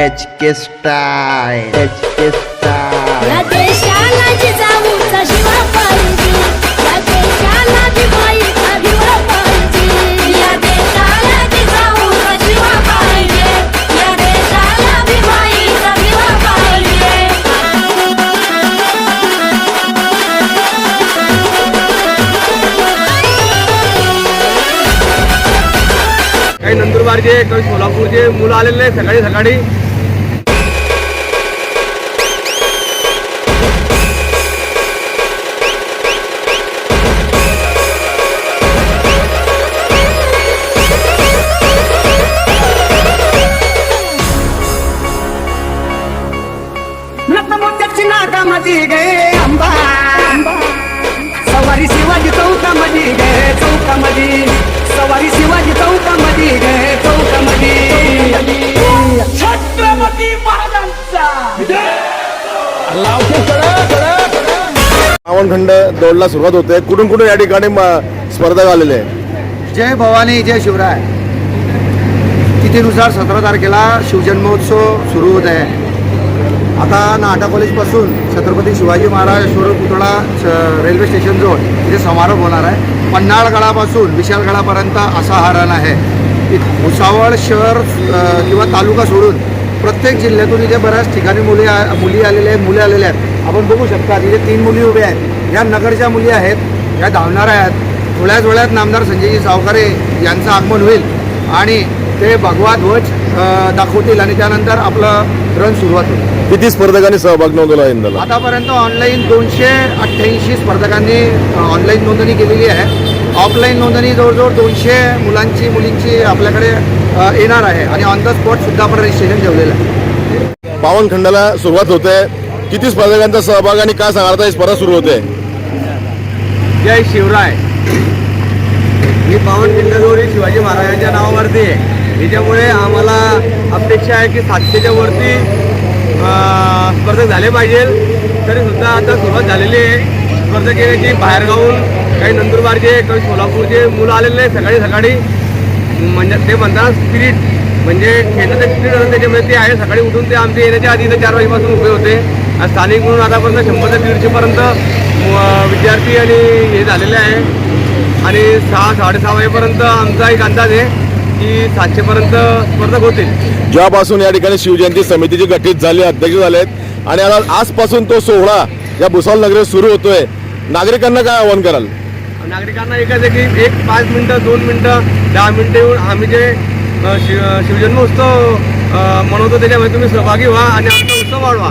H K style H K style या देशाला जिजाऊचा शिवा पाहिजे या देशाला दिवाळीचा दिवा पाहिजे या देशाला जिजाऊचा शिवा पाहिजे या देशाला दिवाळीचा दिवा पाहिजे काही नंदुरबारचे काही सोलापूरचे मुलं आलेले सकाळी सकाळी. नाकामध्ये गे अंबा सवारी शिवाजी चौकामध्ये गे चौकामध्ये सवारी शिवाजी चौकामध्ये गे चौकामध्ये छत्रपती महाराजांचा पावनखंड दौडला सुरुवात होते कुठून कुठून या ठिकाणी म- स्पर्धक आलेले आहे जय भवानी जय शिवराय तिथीनुसार सतरा तारखेला शिवजन्मोत्सव सुरू होत आहे आता नाटा कॉलेजपासून छत्रपती शिवाजी महाराज शोर पुतळा श- रेल्वे स्टेशनजवळ इथे समारोप होणार आहे. पन्हाळगडापासून विशालगडापर्यंत असा हा रन आहे. भुसावळ शहर किंवा तालुका सोडून प्रत्येक जिल्ह्यातून इथे बऱ्याच ठिकाणी मुली आ- मुली आलेल्या आहेत मुले आलेल्या आहेत. आपण बघू शकता इथे तीन मुली उभ्या आहेत. या नगरच्या मुली आहेत या धावणाऱ्या आहेत. थोड्याच वेळात नामदार संजयजी सावकारे यांचं आगमन होईल आणि ते भगवा ध्वज दाखवतील आणि त्यानंतर आपलं रन सुरुवात होईल. किती स्पर्धकांनी सहभाग नोंदवला यंदाला आतापर्यंत ऑनलाईन दोनशे अठ्ठ्याऐंशी स्पर्धकांनी ऑनलाईन नोंदणी केलेली आहे. ऑफलाईन नोंदणी जवळजवळ दोनशे मुलांची मुलींची आपल्याकडे येणार आहे. आणि ऑन द स्पॉट सुद्धा आपण रजिस्ट्रेशन ठेवलेलं आहे. पावनखंडाला सुरुवात होते. किती स्पर्धकांचा सहभाग आणि काय सांगता ही स्पर्धा सुरू होते. जय शिवराय. ही पावनखिंडगौरी शिवाजी महाराजांच्या नावावरती आहे. त्याच्यामुळे आम्हाला अपेक्षा आहे की सातशेच्या वरती स्पर्धक झाले पाहिजे. तरी सुद्धा आता सुरुवात झालेली आहे. स्पर्धक येण्याची बाहेरगावून काही नंदुरबारचे काही सोलापूरचे मुलं आलेले आहे सकाळी सकाळी. म्हणजे ते म्हणतात स्पिरिट म्हणजे खेळण्याचं स्पिरिट असतं त्याच्यामुळे ते आहे. सकाळी उठून ते आमचे येण्याच्या आधी तर चार वाजेपासून उभे होते. आणि स्थानिक म्हणून आतापर्यंत शंभर ते दीडशेपर्यंत विद्यार्थी आणि हे झालेले आहे. आणि सहा साडेसहा वाजेपर्यंत आमचा एक अंदाज आहे. की सातशेपर्यंत स्पर्धक होतील. जेव्हापासून या ठिकाणी शिवजयंती समितीची गठीत झाली अध्यक्ष झालेत. आणि आता आजपासून तो सोहळा या भुसावळ नगरीत सुरू होतोय. नागरिकांना काय आवाहन कराल? नागरिकांना एकच आहे की एक पाच मिनटं दोन मिनटं दहा मिनटं येऊन आम्ही जे शिव शिवजन्मोत्सव मनवतो त्याच्यामध्ये तुम्ही सहभागी व्हा आणि आमचा उत्सव वाढवा.